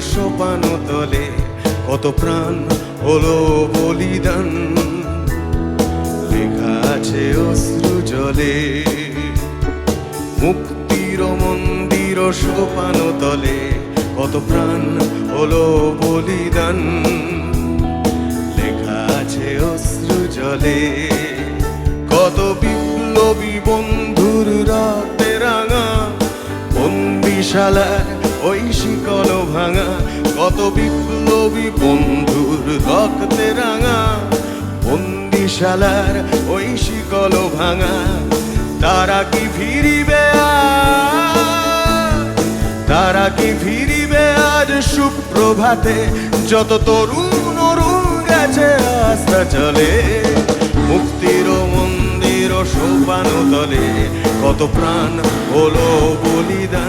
সোপান তলে কত প্রাণ হলো বলিদান। লেখা আছে অশ্রু জলে, মুক্তির মন্দির সোপান তলে কত প্রাণ হলো বলিদান। লেখা আছে অশ্রু জলে, কত বিপ্লবী বন্ধুর রাতে রাঙা বন্দিশালার ওই শিকল ভাঙা, কত বিপ্লবী বন্ধুর রক্তে রাঙা। বন্দিশালার ওই শিকল ভাঙা, তারা কি ফিরিবে তারা কি ফিরিবে আজ সুপ্রভাতে? যত তরুণ অরুণ গেছে আস্থা চলে মুক্তির মন্দির সোপান তলে কত প্রাণ হলো বলিদান।